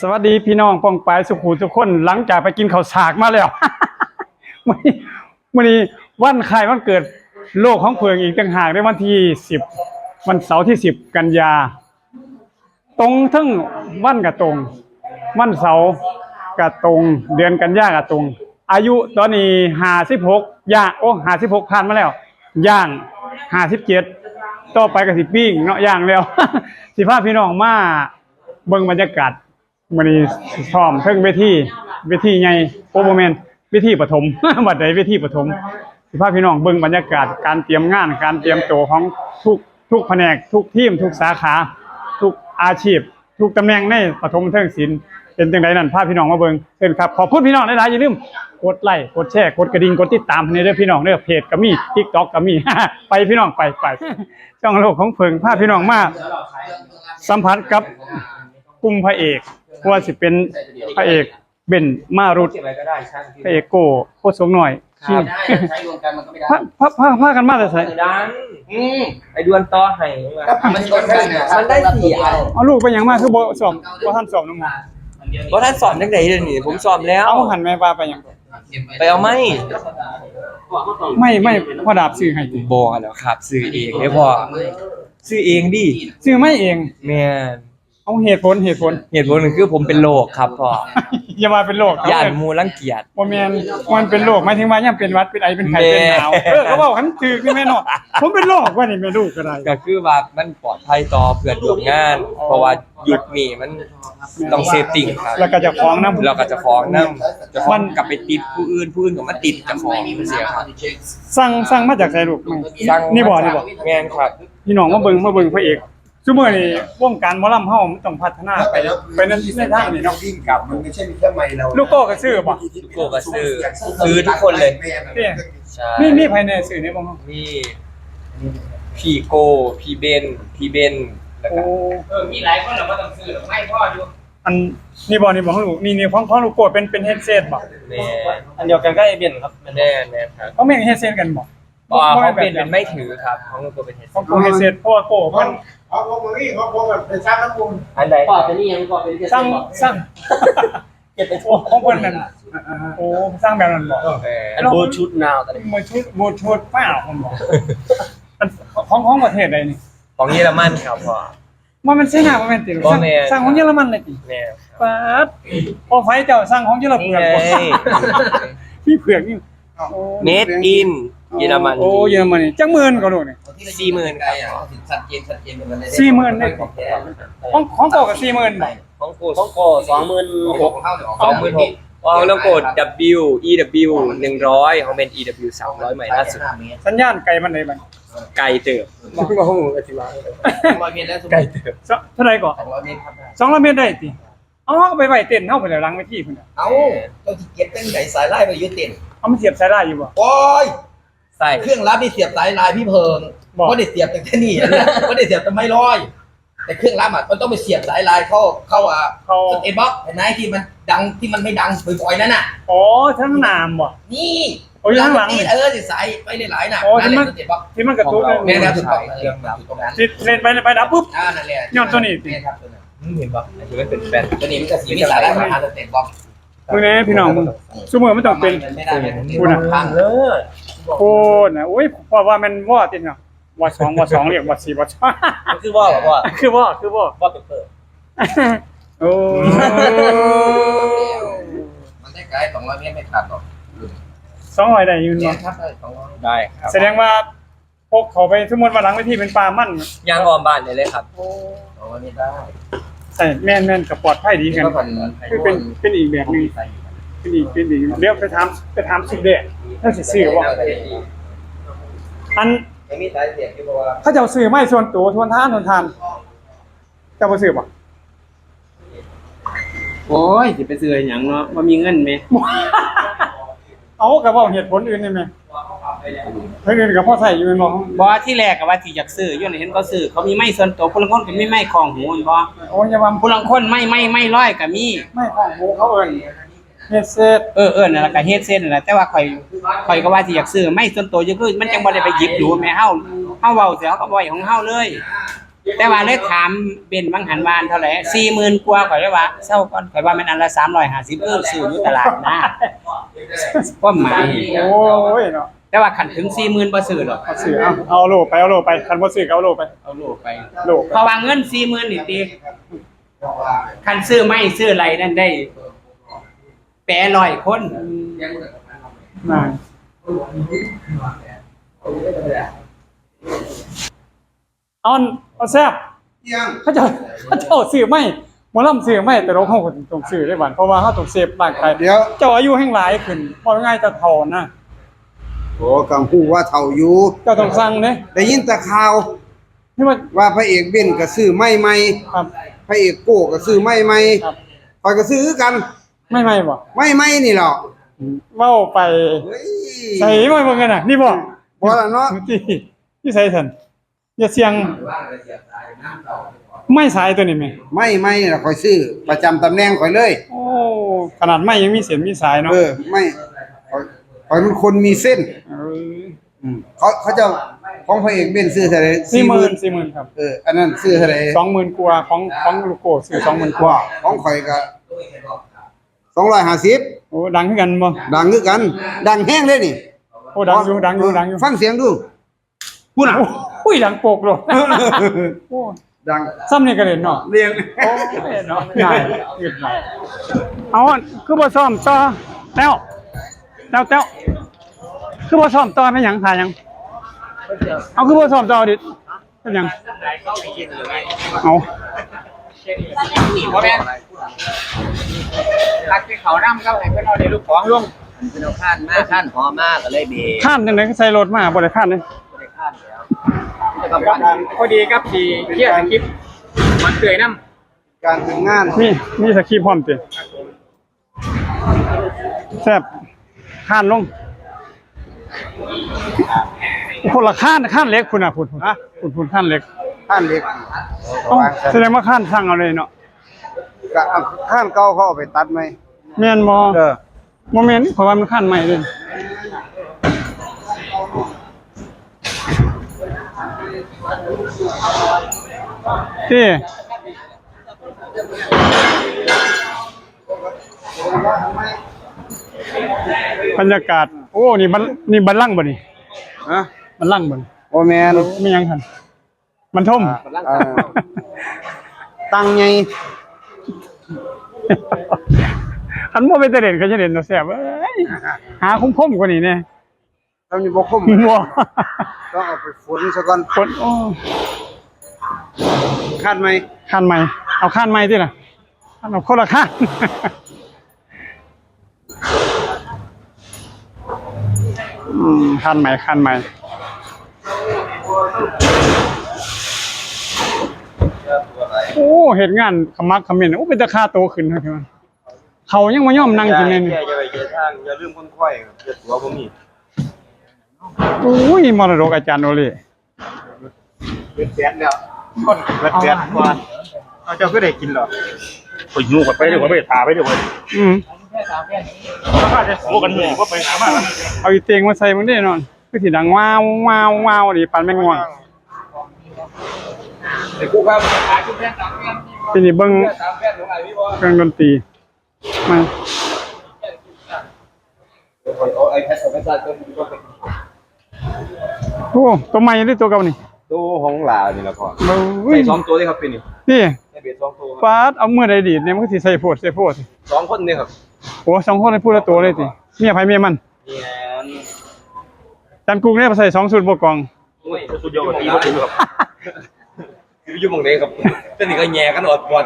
สวัสดีพี่น้องปองปายสุขูทุกคนหลังจากไปกินข้าวสากมาแล้ววันนี้วันนี้วันคล้ายวันเกิดโลกของเพืองอีกต่างหากในวันที่สิบวันเสาร์ที่สิบกันยา ตรงทั้งวันกับตรง วันเสาร์กับตรง เดือนกันยากับตรง อายุตอนนี้ห้าสิบหกย่างโอ้ห้าสิบหกผ่านมาแล้วย่างห้าสิบเจ็ดต่อไปกับสิบปิ้งเนาะย่างแล้วสิพาพี่น้องมาเบิ่งบรรยากาศ มื้อนี้ซ้อมเพิ่งเวทีเวทีใหญ่โอ้บ่แมนเวทีปฐม บัดใดเวทีปฐมสิพาพี่น้องเบิ่งบรรยากาศการเตรียมงาน การเตรียมตัวของทุกทุกแผนก ทุกทีม ทุกสาขา ทุกอาชีพ ทุกตำแหน่งในปฐมเทิงศิลป์เป็นจังไดนั่นพาพี่น้องมาเบิ่งเชิญครับขอบคุณพี่น้องหลายๆอย่าลืมกดไลค์กดแชร์กดกระดิ่งกดติดตามให้เด้อพี่น้องเด้อเพจก็มี TikTok ก็มี ไปพี่น้องไปไปช่องโลกของเพิงพาพี่น้องมาสัมผัสกับกลุ่มพระเอก ว่าสิเป็นพระเอกเบนมารุตเก็บไว้ก็ได้ช่างที่พระเอกโก้โคตรสงหน่อยครัชิงบได้ใช้รวมกันมันก็ไม่ได้พาพาพาพากันมาแต่ไสดังอืมไอดวนต่อให้มามันชนกันเนี่ยมันได้สี่อันเอาลูกไปหยังมาคือบ่สอบบ่ทันสอบน้องหมอเพราะท่านสอนตั้งแต่เดือนนี้ผมสอบแล้วเอาหันแม่ปลาไปหยังไปเอาไหมไม่ไม่พ่อดาบซื้อให้ติบอกแล้วครับ ซื้อเองไม่พอซื้อเองดิซื้อไม่เองแม่น เอาเหตุผลเหตุผลเหตุผลหนึ่งคือผมเป็นโรคครับพ่ออย่ามาเป็นโรคเขาย่านเอิ้นหมูรังเกียจบ่แม่นมันเป็นโรคหมายถึงว่ายังเป็นหวัดเป็นไอเป็นไข้เป็นหนาวแม่เออเขาบอกคันถือนี่แม่เนาะผมเป็นโรคว่านี่แม่ลูกก็ได้ก็คือว่ามันปลอดภัยต่อเพื่อนร่วมงาน เพราะว่ายุคนี้มันต้องเซฟติ้งครับแล้วก็จะฟ้องนำเราก็จะฟ้องนำจะฟ้องกลับไปติดผู้อื่นผู้อื่นก็มาติดเจะฟ้าของเสียครับสั่งสั่งมาจากไสลูกไม่สั่งนี่บ่นี่บ่แม่นครับพี่น้องมาเบิ่งมาเบิ่งพระเอก ซุมื้อนี้วงการหมอลำเฮามันต้องพัฒนาไปไปในในทางนี้เนาะ วิ่งกลับมันไม่ใช่มีแค่ไมเราลูกโก้ก็ซื้อบ่ลูกโก้ก็ซื้อซื้อทุกคนเลยเนี่ยใช่นี่นี่ภายในซื้อนี่บ่เนาะนี่พี่โก้พี่เบนพี่เบนแล้วโอ้ก็เออมีหลายคนเหรอว่าต้องซื้อหรือไม่พ่ออยู่อันนี่บ่นี่บ่ของลูกนี่นี่ของของลูกโก้เป็นเป็นเฮดเซตบ่แม่อันเดียวกันก็ไอเบนครับแน่แน่ครับเขาแม่นเฮดเซตกันบ่อ๋อเขาเป็นแบบเป็นไม่ถือครับเขาเป็นเป็นเฮดของโก้เฮดเซตเพราะว่าโก้มันเขาพวกมึงนี่เขาพวกแบบเป็นช้างน้ำมูลอันใดพ่อเป็นนี่ยังพ่อเป็นสร้างสร้างเก็บไปโอ้ของเพิ่นนั่นโอ้สร้างแบบนั้นบ่เอออันโบชุดนาวตอนนี้มือชุดมือชุดป้าผมบอกอันของของประเทศใดนี่ของเยอรมันครับพ่อว่ามันใช่หน้าว่าแม่นติบ่สร้างแม่นสร้างของเยอรมันเลยติแน่ป๊าดพอไฟเจ้าสร้างของเยอรนี่มันไงบ่พี่เผือกนี่โอ้ เมดอินเยอรมันโอ้เยอรมันนี่จังหมื่นก็โลนี่สี่หมื่นครับชัดเจนชัดเจนเป็นอะไรสี่หมื่นได้ของของโกก็สี่หมื่นบ่ของโก้ต้องโกสองหมื่นหกเข้าเดี๋ยวสองหมื่นหกของน้องโก้ W E W หนึ่งร้อยของเป็น E W สามร้อยใหม่ล่าสุด สัญญาณไกลมันได้บัดไกลเติบร้อยเมตรแล้วสมมไกลติเติบเท่าไหร่ก่อนสองร้อยเมตรครับ200เมตรได้ติเอาเฮาก็ไปไว้เต้นเฮาไปแล้วหลังเวทีพุ่นน่ะเอ้าเจ้าที่เก็บเป็นไหนสายไล่ไปยึดเต็น เอามันเสียบสายได้อยู่บ่ โอ้ย ใส่ เครื่องรับนี่เสียบสายลายพี่เพิงบอกว่าได้เสียบแต่แค่นี้ว่าได้เสียบแต่ไม่ร้อย แต่เครื่องรับอะมันต้องไปเสียบสายลายเข้าเข้าอะเขาเอ็นบ็อกเห็นไหมที่มันดังที่มันไม่ดังบ่อยๆนั่นน่ะ อ๋อทั้งนามบ่ นี่โอ้ยข้างหลังนี่เออสิสายไปหลายๆน่ะโอ้ที่มันนั่นแหละเอ็นบ็อกที่มันกระตุ้นแม่เลยครับถูกต้องเรื่องอยู่ตรงนั้นติดเล่นไปไปดับปุ๊บ อ่านั่นแหละย้อนตัวนี้สิ แม่ครับตัวนั้นมึงเห็นปะอันนี้มันเป็นแฟนตัวนี้มันจะสีมีสายลายประมาณเต็มบ็อก มึงเนี่ยพี่น้องมึงซุมื้อมันต้องเป็น ไม่ได้เป็นพูดนะ พังเลิศโคตรนะอุ้ยเพราะว่ามันว่าติดเนาะว่าสองว่าสองเรียกว่าสี่ว่าสองมันคือว่าแบบว่าคือว่าคือว่าว่าเปเปอร์โอ้มันได้ไกลสองร้อยเมตรไม่ขาดหรอกสองร้อยได้อยืนเนี่ยเนาะครับได้สองร้อยได้ครับแสดงว่าพวกเขาไปสมมติว่าหลังเวทีเป็นปลามั่นยางออมบ้านได้เลยครับสองร้อยเมตรได้ ใช่แม่นแม่นกับปลอดภัยดีกันก็ผ่อนคือเป็นเป็นอีกแบบหนึงเป็นอีกเป็นอีกเดี๋ยวไปถามไปถามสุดเด็ดถ้าสิซื้อว่าอันไม่มีสายเสียบที่บอกว่าเขาจะเอาซื้อไม่ส่วนตัวทวนท่านทวนทานจะเอาไปซื้อป่ะโอ้ยจะไปซื้อหยังเนาะว่ามีเงินไหม เอากระบอกเหตุผลอื่นได้ไหมเพื่อ นอื่นกับพ่อใส่อยู่เป็นบอกบอที่แรกก็ว่าที่อยากซื้อย้อนเห็นเขาซื้อเขามีไม้ส่วนตัวผู้ลังคนก็มีไม้ของหูนบ่โอ้ยอย่าว่าผู้ลังคนไม่ไม่ไม่ร้อยก็มีไม่ของหมูเขาเอิญเฮ็ดเซตเออเออนั่นแหละก็เฮ็ดเส้นนั่นแหละแต่ว่าข่อยข่อยก็ว่าที่อยากซื้อไม้ส่วนตัวอยู่คือมันจังบ่ได้ไปหยิบดูแม่เฮาเฮาเว้าเสียเฮาก็บ่อยของเฮาเลย แต่ว่าเลยถามเบนบางหันวานเท่าไหร่สี่หมื่นกว่าข่อยเลยว่าเศร้าก่อนข่อยว่ามันอันละสามร้อยห้าสิบเออซื้ออยู่ตลาดนะก็หมายโอ้ยเนาะ แต่ว่าขันถึงสี่หมื่นบ่ซื้อหรอกเอาซื้อเอาเอาโลไปเอาโลไปคันบ่ซื้อก็เอาโลไปเอาโลไปโลเพราะว่าเงินสี่หมื่นนี่ตีคันซื้อไม่ซื้ออะไรนั่นได้ แปรลอยคนน่าเอาอันเอาแซ่บยังเขาเจะเขาเจ้าซื้อไม่หมอลำซื้อไม่แต่เราเขาต้องซื้อได้บัดเพราะว่าเขาต้องเซฟร่างกายเดี๋ยว เจ้าอายุแห่งหลายขึ้นพอง่ายจะเท่านะ โอ้กังฮู้ว่าเฒ่าอยู่เจ้าต้องสั่งเด้ได้ยินแต่ข่าวนี่ว่าว่าพระเอกเบ้นก็ซื้อไม้ใหม่ครับ พระเอกโก้ก็ซื้อไม้ใหม่ครับ คอยก็ซื้อคือกัน ไม่ไม่บ่ไม้ใหม่นี่แหละเว้าไปเฮ้ยใส่ไม่เบิ่งกันน่ะ นี่บ่บ่ล่ะเนาะที่ที่ใส่ซั่นอย่าเสียง ไม่สายตัวนี้แม่ไม้ใหม่ล่ะคอยซื้อ ประจำตำแหน่งคอยเลย โอ้ขนาดไม่ยังมีเสียงมีสายเนาะเออไม่ คอยคอยเป็นคนมีเส้นเอออืมเขาเขาจะของพระเอกเบ้นซื้อเท่าไหร่40,000 40,000ครับเอออันนั้นซื้อเท่าไหร่20,000กว่าของของลูกโกซื้อ20,000กว่าของข่อยก็250โอ้ดังคือกันบ่ดังคือกัน ดังแห้งเลยนี่โอ้ดังอยู่ดังอยู่ดังอยู่ฟังเสียงดูพูดน่ะอุ้ยดังโปกโลดโอ้ดังซ้ำนี่ก็เล่นเนาะเรียงโอ้ยเนาะง่ายอึดหน่อยเอาอันคือบ่ซ้อมต่อแล้ว แล้วแล้วคือบ่ซ้อมต่อไม่หยังถ่ายหยัง เอาคือบ่ซ้อมต่อดิเป็นหยังเอาเพราะแม่ตักที่เขานำเข้าให้เพื่อนเอาในลูกของลงเป็นเอาข้านมากข้านพอมากก็เลยเบรกข้ามจังได๋ใส่รถมาบ่ได้ข้ามเด้ไม่ได้ข้านแล้วพอดีครับที่เที่ยคลิปมันเตยน้ำการทำงานมีมีสคริปต์พร้อมติแซ่บ ข้านลงคนละข้านข้านเล็กคุณน่ะคุณฮะคุณคุณข้านเล็กข้านเล็กเอ้าแสดงว่าข้านสั่งเอาเลยเนาะก็เอาข้านเก่าเขาเอาไปตัดไหมแม่นบ่เออบ่แม่นเพราะว่ามันข้านใหม่เลยที่ บรรยากาศ โอ้ นี่บันนี่บันลังก์บ่นี่ฮะบันลังก์บ่นี่โอแมนไม่ยังคันมันท่มเออตังไงคันบ่เป็นตะเด่นก็จะเด่นตัวแซ่บเอ้ยหาคมๆกว่านี้แน่ทำนี่บ่คมบ่ต้องเอาไปฝนซะก่อนคนโอ้คาดไหม คันใหม่ เอาคันใหม่ติล่ะคันเอาคนละคัน อืมคันใหม่คันใหม่โอ้เฮ็ดงานขมักเขมิ้นโอ้เป็นตาค่าโตขึ้นเท่าไหร่เขายังบ่ยอมนั่งกินเลยนี่อย่าไปเจอทางอย่าลืมคนค่อยอย่าตัวผมนี่โอ้ยมรดกอาจารย์โอเล่เป็นแสนแล้วคนเป็นแสนกว่าเอาเจ้าก็ได้กินหรอไปยูกันไปเดี๋ยวไปถาไปเดี๋ยวอืม ถ้าจะสู้กันเลยว่าไปหามาเอาอีเตียงมาใส่มึงได้นอนคือสิดังว้าวว้าวว้าวดิปานแมงง่วงไอ้กูครับทีนี้เบิ่งเครื่องดนตรีมาเอาไอ้แพทเอาไปใส่ตัวนี้ก็เป็นโอ้ตัวใหม่หรือตัวเก่านี่ตัวของลาวนี่ละพอเบ้ยสองตัวที่ครับเป็นนี่นี่ใส่เบ็ดสองตัวฟาดเอามือใดดีดเนี่ยมันก็สิใส่โพดใส่โพดสองคนนี่ครับ โอ้สองคนให้พูดละตัวเลยติเมียไผเมียมันนี่แหละจันกุงเนี่ยมาใส่สองสูตรบวกกองสุดยอดดีก็ถูกครับอยู่หมองนี้ครับแต่นี่ก็แย่กันอดปวด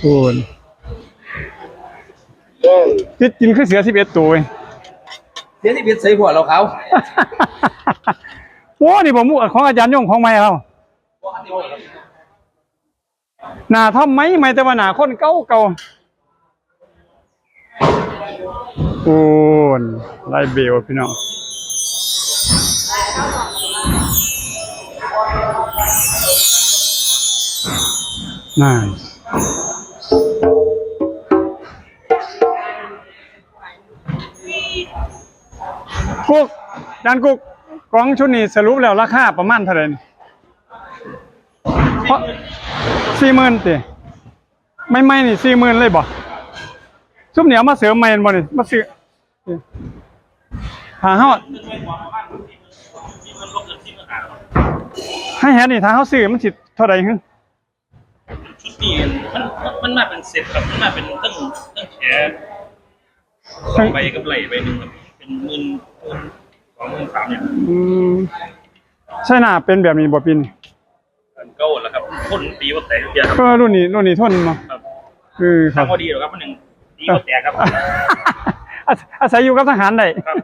โอ้ยคิดกินคือเสือ11ตัวเว้ยเสียที่เบ็ดใส่หัวเราเขาโอ้นี่ผมของอาจารย์ยงของใหม่เขาหน้าทำไหมไม่แต่ว่าหน้าคนเก่าเก่า โอ้นไล่เบลพี่น้องน่ากุกจานกุ๊กกล่องชุดนี้สรุปแล้วราคาประมาณเท่าไหร่เพราะสี่หมื่นติไม่ไม่นี่สี่หมื่นเลยบ่ ซุปเหนียวมาเสริมไม่บ่นี่มาซื้อหาเฮาให้แฮดนี่ถ้าเฮาซื้อมันสิเท่าใดฮึชุดนี้มันมันมาเป็นเซ็ตครับมันมาเป็นตั้งตั้งแขนสองใบกับไหลใบหนึ่งครับเป็นหมื่นหมื่นสองหมื่นสามเนี่ยอืมใช่น่ะเป็นแบบนี้บ่ปินอันเก้าแล้วครับคนตีว่าแตกเดียวครับก็รุ่นนี้รุ่นนี้ทนมาครับคือครัทาบงพอดีหรอครับมันหนึ่ง ตีว่าแตกครับอาศัยอาศัยอยู่กับทหารได้ครับ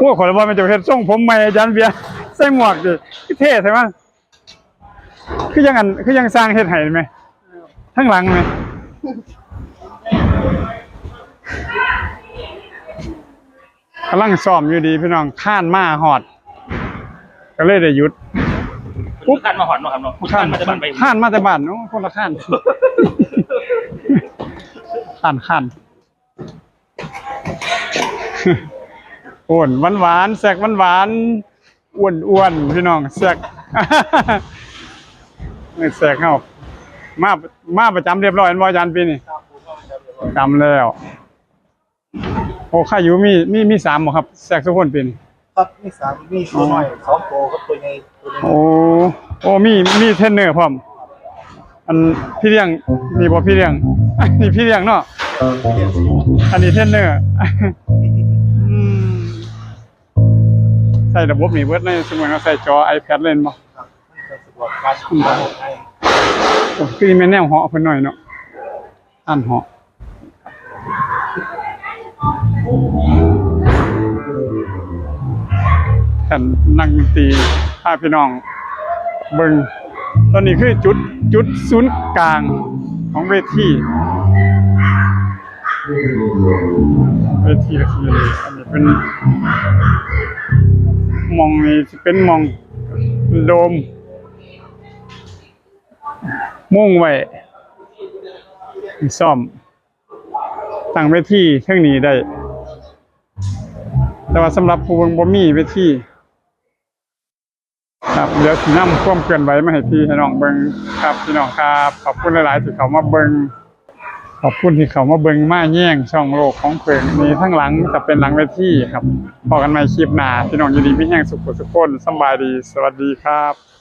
พวกขอรับว่ามันจะเฮ็ดทรงผมใหม่อาจารย์เบียร์ใส่หมวกดิคือเท่ใช่ไหมคือยังอันคือยังสร้างเฮ็ดให้ไหมทั้งหลังไหมกำลังซ้อมอยู่ดีพี่น้องข้านมาหอด ก็เลยได้หยุด ปุ๊บขั้นมาหอนมาครับเนาะข้าขั้นนมาจะบันไปข้านมาแต่บ้านโอ้คนละข้านข้านข้านโอ้นหวานหวานๆแสกหวานหวานๆอ้วนอ้วนๆพี่น้องแสกนี่แสกเฮามามาประจำเรียบร้อยอันบ่อาจารย์ปีนี่จำแล้วโอ้ข้าอยู่มีมีมีสามบ่ครับแสกทุกคนปีนี่ครับมีสามมีตัวหน่อยสองโตครับตัวใหญ่ตัวหนึง โอ้โอ้มีมีเทรนเนอร์พร้อม อันพี่เลี้ยงนี่บ่พี่เลี้ยงนี่พี่เลี้ยงเนาะอันนี้เทรนเนอร์ใส่ระบบนี่เบิดในสมมุติเราใส่จอ iPad เล่นบ่ครับมันจะสะดวกการทำงานให้โอ้คือแม่นแนวเหาะเพิ่นหน่อยเนาะอันเหาะกันนั่งตีาพี่น้องเบิงตอนนี้คือจุดจุดศูนย์กลางของเวทีเวทีละทีเลยอันนี้เป็นมองนี้สิเป็นมองโดม มุ่งไว้ซ่อมตั้งเวทีเท่งนี้ได้ แต่ว่าสำหรับผู้บงบ่มีเวที ครับเดี๋ยวสินำความเคลื่อนไหวมาให้พี่ให้น้องเบิงครับพี่น้องครับขอบคุณหลายๆที่เขามาเบิงขอบคุณที่เขามาเบิงมาแย่งช่องโลกของเพิ่งมีทั้งหลังจะเป็นหลังเวทีครับพอกันใหม่คลิปหน้าพี่น้องยินดีมีแห้งสุขสุขคนสบายดี สวัสดีครับ